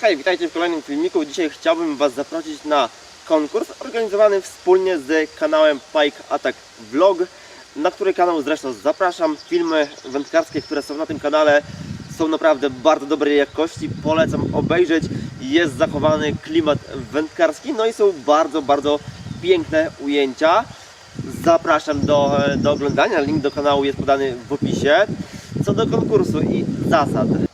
Hej, witajcie w kolejnym filmiku. Dzisiaj chciałbym Was zaprosić na konkurs organizowany wspólnie z kanałem Pike Attack Vlog, na który kanał zresztą zapraszam. Filmy wędkarskie, które są na tym kanale są naprawdę bardzo dobrej jakości. Polecam obejrzeć. Jest zachowany klimat wędkarski, no i są bardzo, bardzo piękne ujęcia. Zapraszam do, do oglądania. Link do kanału jest podany w opisie. Co do konkursu i zasad.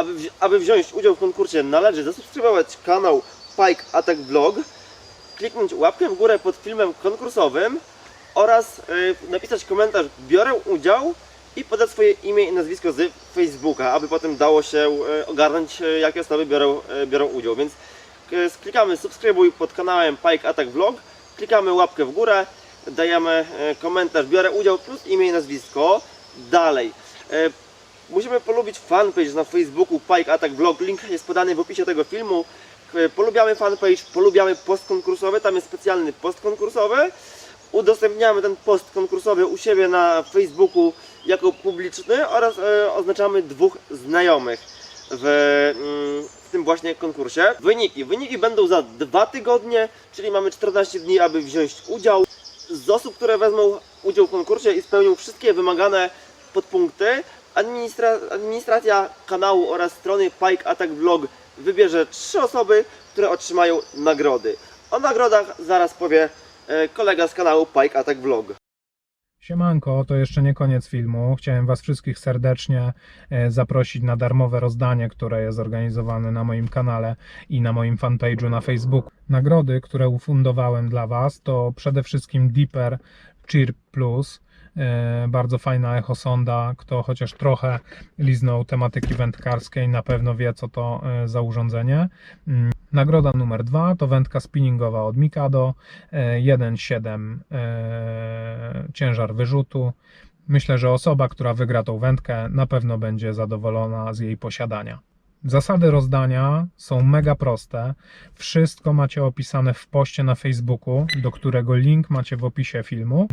Aby, aby wziąć udział w konkursie należy zasubskrybować kanał Pike Attack Vlog, kliknąć łapkę w górę pod filmem konkursowym oraz y, napisać komentarz biorę udział i podać swoje imię i nazwisko z Facebooka, aby potem dało się y, ogarnąć y, jakie osoby biorą, biorą udział. Więc klikamy subskrybuj pod kanałem Pike Attack Vlog, klikamy łapkę w górę, dajemy komentarz biorę udział plus imię i nazwisko. Dalej. Musimy polubić fanpage na Facebooku Pike Attack Vlog. Link jest podany w opisie tego filmu. E, Polubiamy fanpage, polubiamy post konkursowy. Tam jest specjalny post konkursowy. Udostępniamy ten post konkursowy u siebie na Facebooku jako publiczny oraz e, oznaczamy dwóch znajomych w, mm, w tym właśnie konkursie. Wyniki. Wyniki będą za dwa tygodnie, czyli mamy 14 dni, aby wziąć udział. Z osób, które wezmą udział w konkursie i spełnią wszystkie wymagane podpunkty, administra administracja kanału oraz strony Pike Attack Vlog wybierze trzy osoby, które otrzymają nagrody. O nagrodach zaraz powie e, kolega z kanału Pike Attack Vlog. Siemanko, to jeszcze nie koniec filmu. Chciałem Was wszystkich serdecznie e, zaprosić na darmowe rozdanie, które jest organizowane na moim kanale i na moim fanpage'u na Facebooku. Nagrody, które ufundowałem dla Was, to przede wszystkim Deeper Cheer Plus. E, Bardzo fajna echosonda. Kto chociaż trochę liznął tematyki wędkarskiej, na pewno wie, co to e, za urządzenie. Mm, Nagroda numer dwa to wędka spinningowa od Mikado. e, 1,7 e, ciężar wyrzutu. Myślę, że osoba, która wygra tą wędkę, na pewno będzie zadowolona z jej posiadania. Zasady rozdania są mega proste. Wszystko macie opisane w poście na Facebooku, do którego link macie w opisie filmu.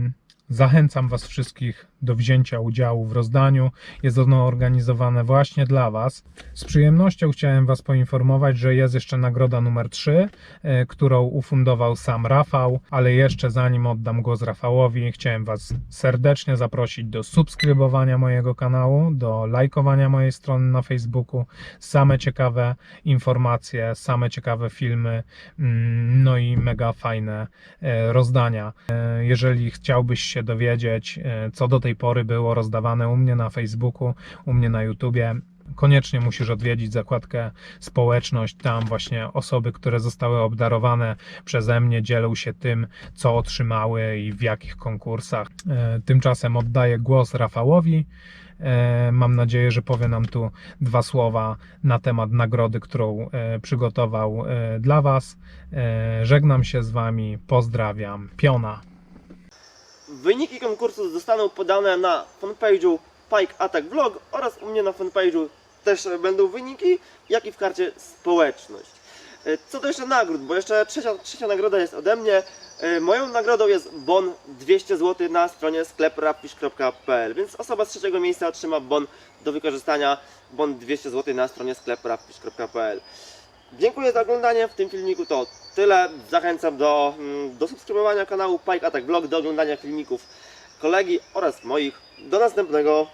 Zachęcam Was wszystkich do wzięcia udziału w rozdaniu. Jest ono organizowane właśnie dla Was. Z przyjemnością chciałem Was poinformować, że jest jeszcze nagroda numer 3, e, którą ufundował sam Rafał, ale jeszcze zanim oddam głos Rafałowi, chciałem Was serdecznie zaprosić do subskrybowania mojego kanału, do lajkowania mojej strony na Facebooku. Same ciekawe informacje, same ciekawe filmy, mm, no i mega fajne e, rozdania. E, Jeżeli chciałbyś się dowiedzieć, e, co do tej pory było rozdawane u mnie na Facebooku, u mnie na YouTubie, koniecznie musisz odwiedzić zakładkę społeczność. Tam właśnie osoby, które zostały obdarowane przeze mnie, dzielą się tym, co otrzymały i w jakich konkursach. E, Tymczasem oddaję głos Rafałowi. E, Mam nadzieję, że powie nam tu dwa słowa na temat nagrody, którą przygotował dla Was. Żegnam się z Wami, pozdrawiam. Piona. Wyniki konkursu zostaną podane na fanpage'u Pike Attack Vlog oraz u mnie na fanpage'u też będą wyniki, jak i w karcie społeczność. E, Co do jeszcze nagród, bo jeszcze trzecia, trzecia nagroda jest ode mnie. E, Moją nagrodą jest bon 200 zł na stronie skleprapisz.pl, więc osoba z trzeciego miejsca otrzyma bon do wykorzystania bon 200 zł na stronie skleprapisz.pl. Dziękuję za oglądanie. W tym filmiku to tyle. Zachęcam do, mm, do subskrybowania kanału Pike Attack Vlog, do oglądania filmików kolegi oraz moich. Do następnego.